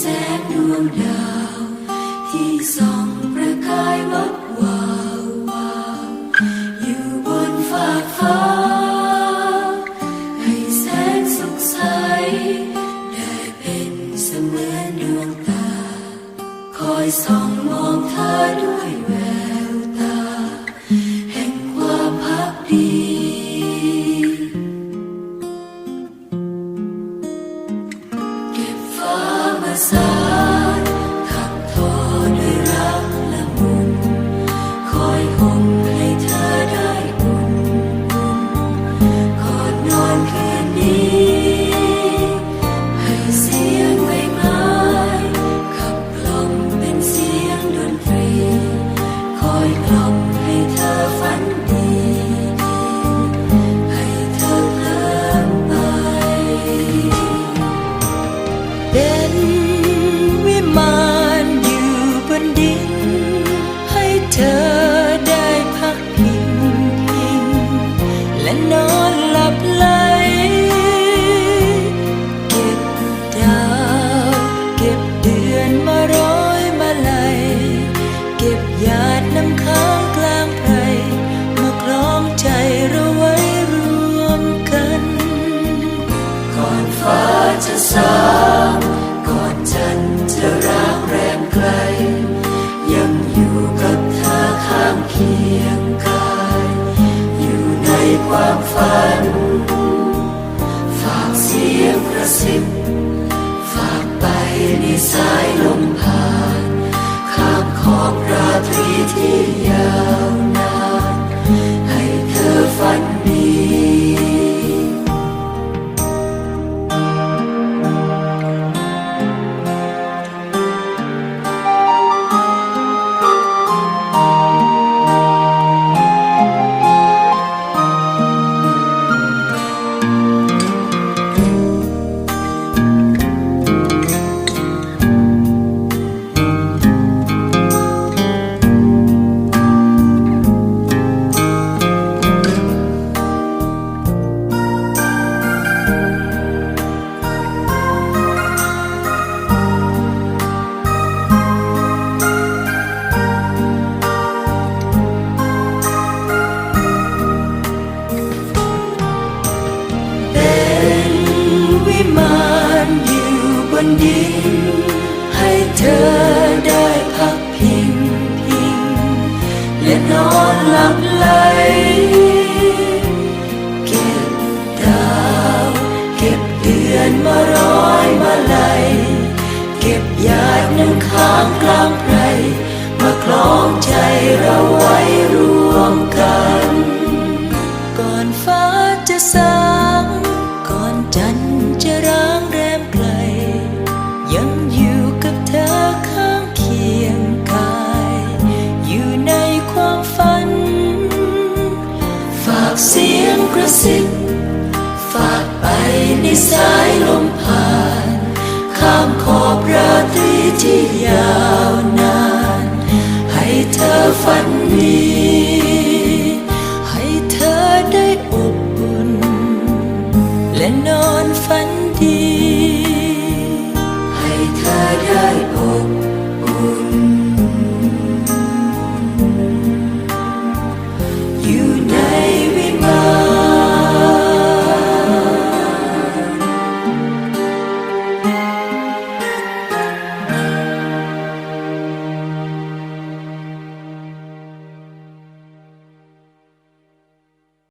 แสงดาว ที่ส่องประกายวับวาววาวอยู่บนฟากฟ้า ให้แสงสุขใส ได้เป็นเสมือนดวงตา คอยส่องมองเธอด้วย ค ฝัน ฝากเสียงกระซิบ ฝากไปในสายลมผ่านข้ามขอบราตรีที่ยาวนาน ให้เธอฝันดี บนดินให้เธอได้พักพิงพิงและนอนหลับไหลเก็บดาวเก็บเดือนมาร้อยมาลัยเก็บหยาดน้ำค้างกลางไพรมาคล้องใจเราไว้รวมกัน ก่อนฟ้าจะสา สิบฝากไปในสายลมผ่าน ข้ามขอบราตรีที่ยาวนาน ให้เธอฝันดี